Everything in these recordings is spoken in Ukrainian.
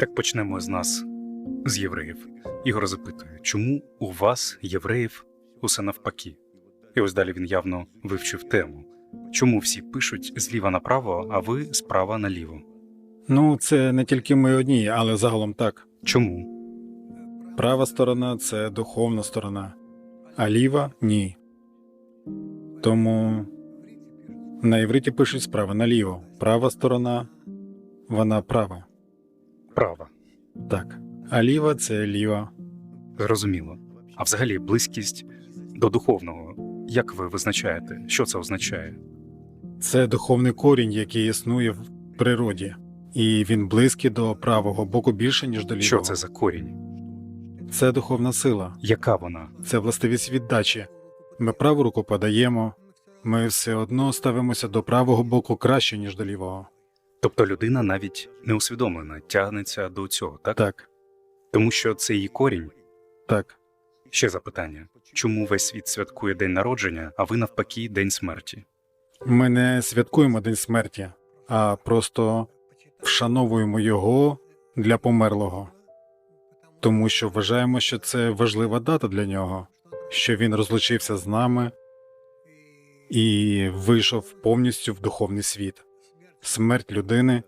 Так почнемо з нас, з євреїв. Ігор запитує, чому у вас, євреїв, усе навпаки? І ось далі він явно вивчив тему. Чому всі пишуть зліва направо, а ви справа наліво? Ну, це не тільки ми одні, але загалом так. Чому? Права сторона це духовна сторона, а ліва ні. Тому на івриті пишуть справа наліво. Права сторона вона права. Права. Так. А ліва це ліва. Зрозуміло. А взагалі близькість до духовного. Як ви визначаєте, що це означає? Це духовний корінь, який існує в природі, і він близький до правого боку більше, ніж до лівого. Що це за корінь? Це духовна сила, Яка вона? це властивість віддачі. Ми праву руку подаємо, ми все одно ставимося до правого боку краще, ніж до лівого. Тобто людина навіть не усвідомлена, тягнеться до цього, так? Так, Тому що це її корінь. так. Ще запитання: чому весь світ святкує день народження, а ви навпаки день смерті? Ми не святкуємо День смерті, а просто вшановуємо його для померлого, тому що вважаємо, що це важлива дата для нього, що він розлучився з нами і вийшов повністю в духовний світ. Смерть людини,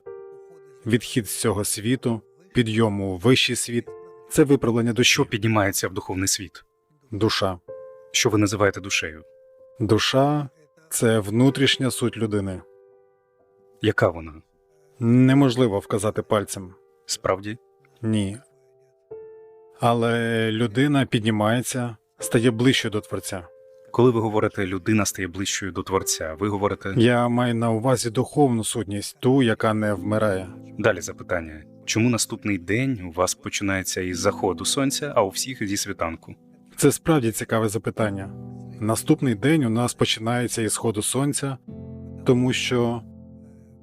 відхід з цього світу, підйом у вищий світ це виправлення душі, Що піднімається в духовний світ? душа. Що ви називаєте душею? Душа це внутрішня суть людини. Яка вона? Неможливо вказати пальцем. Справді? Ні. Але людина піднімається, стає ближчою до Творця. Коли ви говорите, людина стає ближчою до творця, ви говорите Я маю на увазі духовну сутність, ту, яка не вмирає. далі запитання: чому наступний день у вас починається із заходу сонця, а у всіх зі світанку? Це справді цікаве запитання. Наступний день у нас починається із сходу сонця, тому що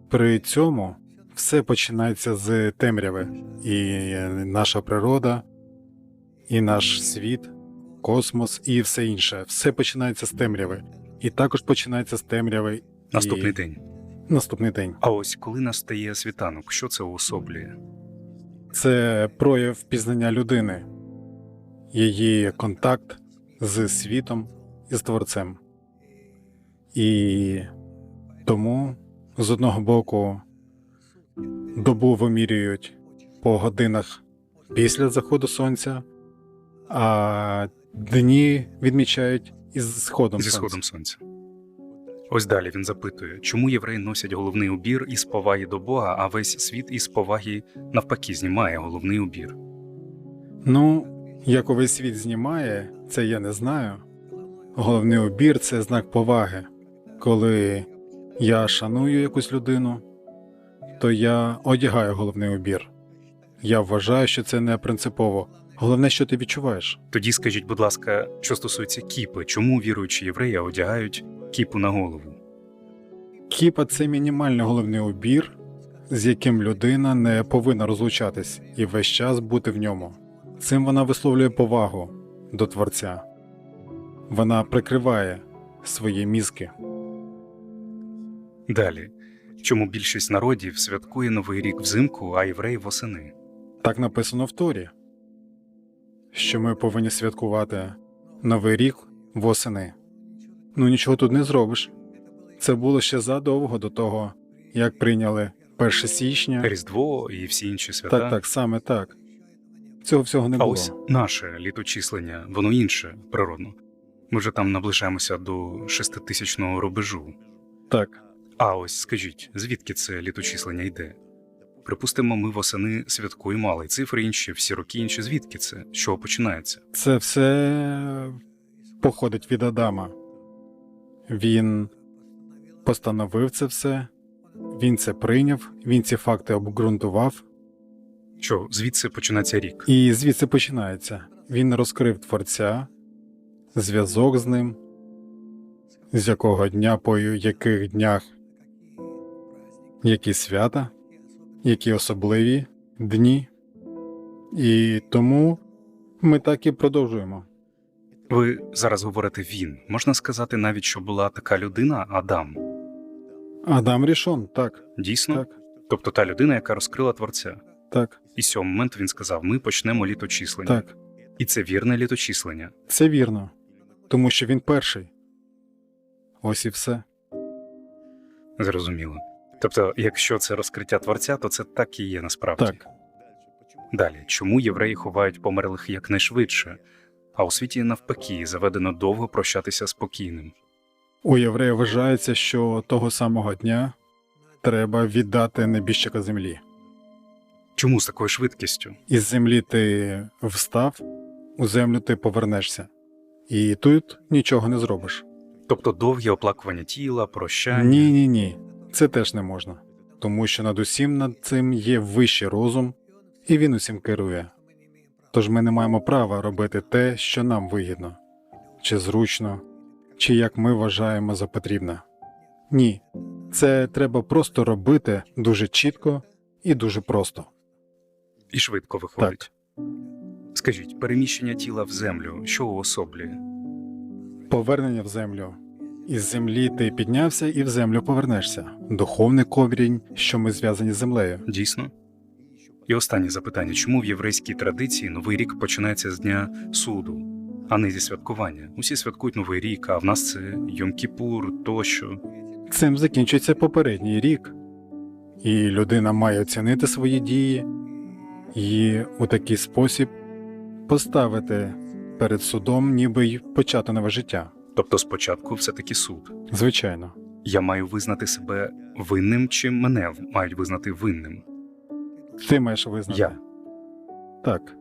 при цьому все починається з темряви, і наша природа, і наш світ, космос, і все інше. Все починається з темряви. І також починається з темряви Наступний і... день. наступний день. А ось коли настає світанок, що це уособлює? Це прояв пізнання людини, її контакт з світом і з творцем. І тому з одного боку добу вимірюють по годинах після заходу сонця, а дні відмічають із сходом Зі сходом сонця. Ось далі він запитує, чому євреї носять головний убір із поваги до Бога, а весь світ із поваги навпаки знімає головний убір. Ну, як увесь світ знімає, це я не знаю. Головний убір це знак поваги. Коли я шаную якусь людину, то я одягаю головний убір. Я вважаю, що це не принципово. Головне, що ти відчуваєш. Тоді скажіть, будь ласка, що стосується кіпи, чому віруючі євреї одягають кіпу на голову? Кіпа це мінімальний головний убір, з яким людина не повинна розлучатись і весь час бути в ньому. Цим вона висловлює повагу до Творця. Вона прикриває свої мізки. Далі, чому більшість народів святкує Новий рік взимку, а євреї восени? Так написано в Торі, що ми повинні святкувати Новий рік восени. Ну нічого тут не зробиш. Це було ще задовго до того, як прийняли 1 січня. Різдво і всі інші свята. Так, так, саме так. Цього всього не А було. ось наше літочислення, воно інше природно. Ми вже там наближаємося до шеститисячного рубежу. Так. А ось скажіть, звідки це літочислення йде? Припустимо, ми восени святкуємо, але й цифри інші, всі роки інші. Звідки це? З чого починається? Це все походить від Адама. Він постановив це все, він це прийняв, він ці факти обґрунтував, Що звідси починається рік? і звідси починається. Він розкрив Творця, зв'язок з ним, з якого дня по яких днях, які свята, які особливі дні. І тому ми так і продовжуємо. Ви зараз говорите він. Можна сказати навіть, що була така людина Адам. Адам Рішон, так, Дійсно? так. Тобто та людина, яка розкрила творця. Так, І з цього моменту він сказав: ми почнемо літочислення. так, І це вірне літочислення. це вірно. Тому що він перший. Ось і все. Зрозуміло. Тобто, якщо це розкриття творця, то це так і є насправді. Так. Далі, чому євреї ховають померлих якнайшвидше, а у світі навпаки заведено довго прощатися з покійним? У єврея вважається, що того самого дня треба віддати небіжчика землі. Чому з такою швидкістю? Із землі ти встав, у землю ти повернешся. І тут нічого не зробиш. Тобто довгі оплакування тіла, прощання. Ні, ні, ні. Це теж не можна. Тому що над усім над цим є вищий розум, і він усім керує. Тож ми не маємо права робити те, що нам вигідно, чи зручно, чи як ми вважаємо за потрібне. Ні, це треба просто робити дуже чітко і дуже просто. І швидко виходить. Скажіть, переміщення тіла в землю, що уособлює? Повернення в землю. Із землі ти піднявся і в землю повернешся. Духовний коврінь, що ми зв'язані з землею. Дійсно? І останнє запитання: чому в єврейській традиції Новий рік починається з дня суду, а не зі святкування? Усі святкують Новий рік, а в нас це Йом-Кіпур тощо. Цим закінчується попередній рік, і людина має оцінити свої дії і у такий спосіб поставити перед судом, ніби й почати нове життя. Тобто спочатку все-таки суд. Звичайно, Я маю визнати себе винним, чи мене мають визнати винним? ти маєш визнати. Я. Так.